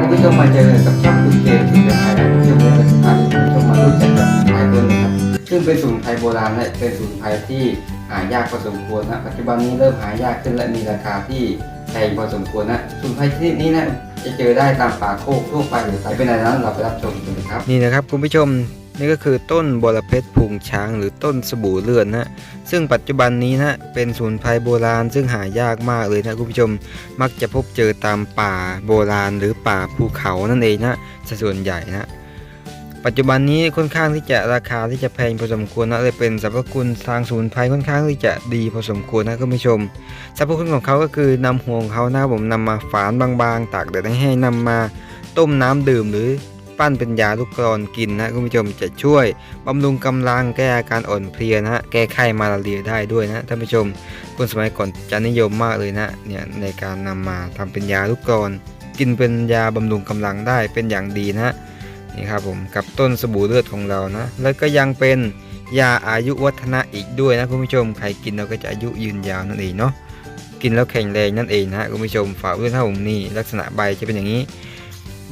คุณผู้ชมมาเจอกับช่องคุณเกมถึงเป็นไทยนะคุณผู้ชมจะพาคุณผู้ชมมารู้จักกับสมุนไพรตัวหนึงครับ ซึ่งเป็นสมุนไพรโบราณและเป็นสมุนไพรที่หายากพอสมควรนะปัจจุบันนี้เริ่มหายากขึ้นและมีราคาที่แพงพอสมควรนะสมุนไพรชนิดนี้นะจะเจอได้ตามป่าโคกทั่วไปหรือไปเป็นอะไรนั้นเราไปรับชมกันเลยครับนี่นะครับคุณผู้ชม นี่ก็คือต้นบรเพชรพุงช้างหรือต้นสบู่เลือดนะซึ่งปัจจุบันนี้นะเป็นสมุนไพรโบราณซึ่งหายากมากเลยนะคุณผู้ชมมักจะพบเจอตามป่าโบราณหรือป่าภูเขานั่นเองนะส่วนใหญ่นะปัจจุบันนี้ค่อนข้างที่จะราคาที่จะแพงพอสมควรนะเลยเป็นสรรพคุณทางสมุนไพรค่อนข้างที่จะดีพอสมควรนะคุณผู้ชมสรรพคุณของเขาก็คือนำหัวงเขานะผมนำมาฝานบางๆตากแดดให้แห้งนำมาต้มน้ำดื่มหรือ ปั้นเป็นยาลูกกรอนกินนะคุณผู้ชมจะช่วยบำรุงกำลังแก้อาการอ่อนเพลียนะแก้ไข้มาลาเรียได้ด้วยนะท่านผู้ชมคนสมัยก่อนจะนิยมมากเลยนะเนี่ยในการนำมาทำเป็นยาลูกกรอนกินเป็นยาบำรุงกำลังได้เป็นอย่างดีนะนี่ครับผมกับต้นสบู่เลือดของเรานะ แล้วก็ยังเป็นยาอายุวัฒนะอีกด้วยนะคุณผู้ชมใครกินเราก็จะอายุยืนยาวนั่นเองเนาะกินแล้วแข็งแรงนั่นเองนะคุณผู้ชมฝากด้วยนะผมนี่ลักษณะใบจะเป็นอย่างนี้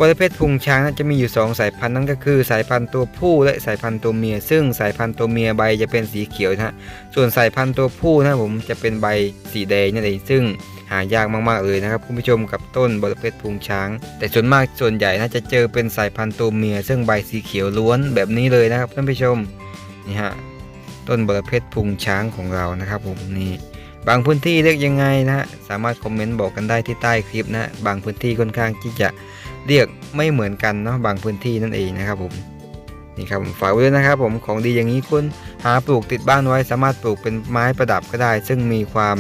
บริเพศพุงช้างนั้นจะมีอยู่ 2 สายพันธุ์นั่นก็คือ สายพันธุ์ตัวผู้และสายพันธุ์ตัวเมีย ซึ่งสายพันธุ์ตัวเมียใบจะเป็นสีเขียวนะฮะส่วนสายพันธุ์ตัวผู้นะผมจะเป็นใบสีแดงนั่นเองซึ่งหายากมากๆเลยนะครับคุณผู้ชมกับต้นบริเพศพุงช้าง แต่ส่วนมากส่วนใหญ่น่าจะเจอเป็นสายพันธุ์ตัวเมีย ซึ่งใบสีเขียวล้วนแบบนี้เลยนะครับท่านผู้ชมนี่ฮะต้นบริเพศพุงช้างของเรานะครับผมนี่ บางพื้นที่เรียกยังไงนะฮะสามารถคอมเมนต์บอกกันได้ที่ใต้คลิปนะบางพื้นที่ค่อนข้างที่จะเรียกไม่เหมือนกันเนาะบางพื้นที่นั่นเองนะครับผมนี่ครับฝากไว้ด้วยนะครับผมของดีอย่างนี้คุณหาปลูกติดบ้านไว้ สามารถปลูกเป็นไม้ประดับก็ได้ ซึ่งมีความ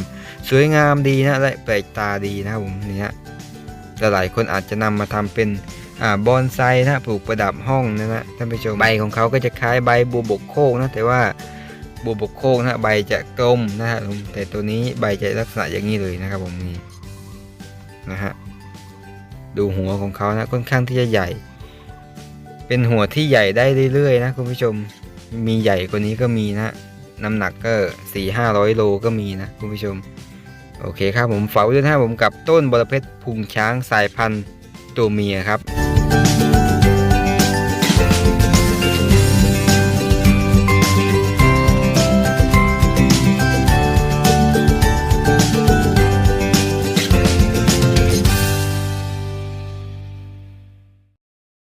สวยงามดีนะและแปลกตาดีนะครับผมนี่ฮะหลายคนอาจจะนำมาทำเป็นอบอนไซนะปลูกประดับห้องนะนะท่านผู้ชมใบของเขาก็จะคล้ายใบบัวบกโคกนะแต่ว่า บัวบกโคกนะใบจะกลมนะฮะแต่ตัวนี้ใบจะลักษณะอย่างนี้เลยนะครับผมนี่นะฮะดูหัวของเขานะค่อนข้างที่จะใหญ่ เป็นหัวที่ใหญ่ได้เรื่อยๆนะคุณผู้ชมมีใหญ่กว่านี้ก็มีนะน้ำหนักก็สี่ห้าร้อยโลก็มีนะคุณผู้ชม โอเคครับผมฝากด้วยนะผมกับต้นบรเพชรพุงช้างสายพันธุ์ตัวเมียครับ